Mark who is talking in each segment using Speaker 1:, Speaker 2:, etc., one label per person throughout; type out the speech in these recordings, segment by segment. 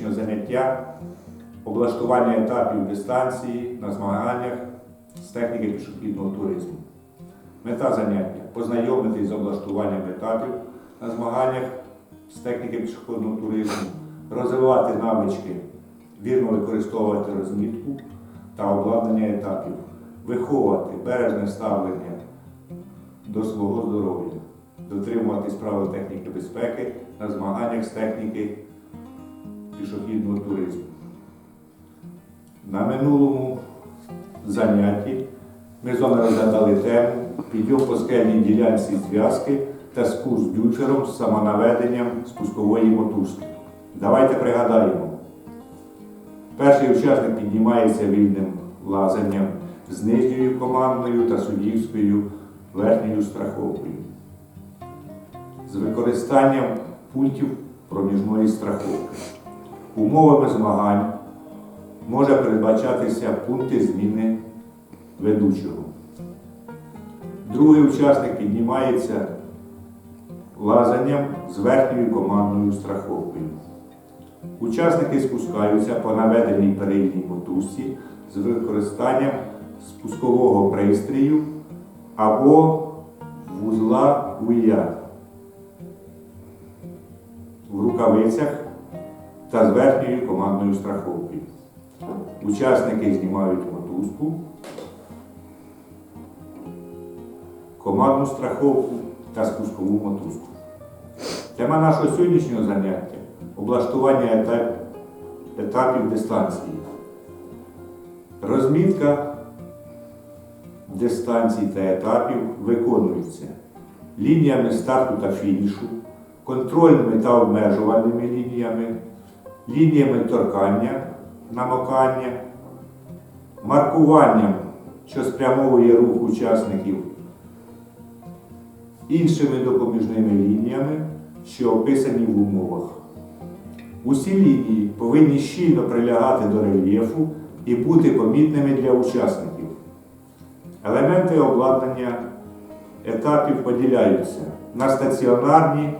Speaker 1: сьогоднішнього заняття облаштування етапів дистанції на змаганнях з техніки пішохідного туризму. Мета заняття познайомитись з облаштуванням етапів на змаганнях з техніки пішохідного туризму, розвивати навички, вірно використовувати розмітку та обладнання етапів, виховувати бережне ставлення до свого здоров'я, дотримуватись правил техніки безпеки на змаганнях з техніки пішохідного туризму. На минулому занятті ми з вами розглядали тему підйом по скельній ділянці зв'язки та спуск дючером з самонаведенням спускової мотузки. Давайте пригадаємо. Перший учасник піднімається вільним лазанням з нижньою командною та суддівською верхньою страховкою. З використанням пультів проміжної страховки. Умовами змагань може передбачатися пункти зміни ведучого. Другий учасник піднімається лазанням з верхньою командною страховкою. Учасники спускаються по наведеній передній мотузці з використанням спускового пристрію або вузла УЯ в рукавицях та з верхньою командною страховкою. Учасники знімають мотузку, командну страховку та спускову мотузку. Тема нашого сьогоднішнього заняття облаштування етап, етапів дистанції. Розмітка дистанцій та етапів виконується лініями старту та фінішу, контрольними та обмежувальними лініями, лініями торкання, намокання, маркуванням, що спрямовує рух учасників, іншими допоміжними лініями, що описані в умовах. Усі лінії повинні щільно прилягати до рельєфу і бути помітними для учасників. Елементи обладнання етапів поділяються на стаціонарні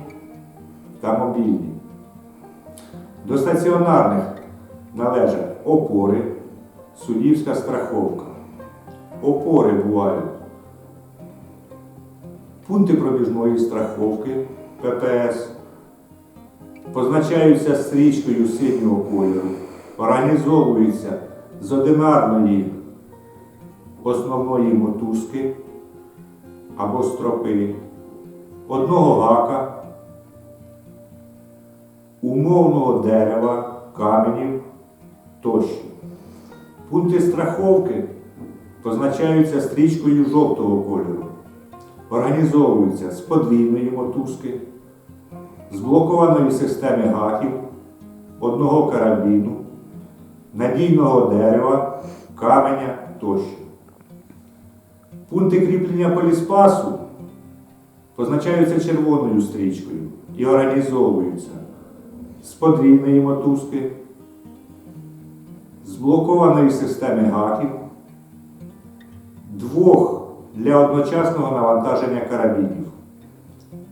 Speaker 1: та мобільні. До стаціонарних належать опори, суддівська страховка. Опори бувають. Пункти проміжної страховки ППС, позначаються стрічкою синього кольору, організовуються з одинарної основної мотузки або стропи, одного гака, умовного дерева, каменів тощо. Пункти страховки позначаються стрічкою жовтого кольору, організовуються з подвійної мотузки, з блокованої системи гаків, одного карабіну, надійного дерева, каменя тощо. Пункти кріплення поліспасу позначаються червоною стрічкою і організовуються з подвійної мотузки, з блокованої системи гаків, двох для одночасного навантаження карабінів,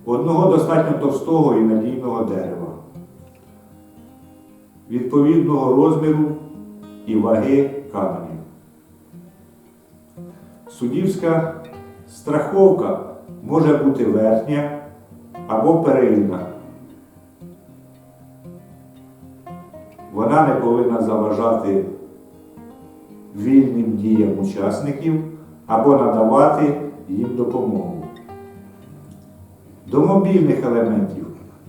Speaker 1: одного достатньо товстого і надійного дерева, відповідного розміру і ваги каменів. Суддівська страховка може бути верхня або перильна. Вона не повинна заважати вільним діям учасників або надавати їм допомогу. До мобільних елементів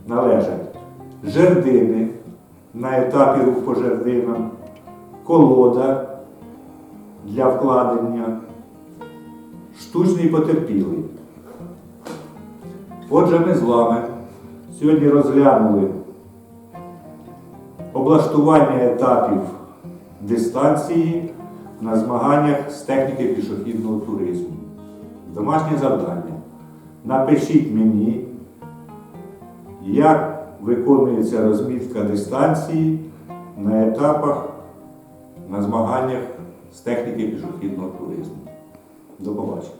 Speaker 1: належать жердини на етапі рух по жердинам, колода для вкладення, штучний потерпілий. Отже, ми з вами сьогодні розглянули облаштування етапів дистанції на змаганнях з техніки пішохідного туризму. Домашнє завдання. Напишіть мені, як виконується розмітка дистанції на етапах на змаганнях з техніки пішохідного туризму. До побачення.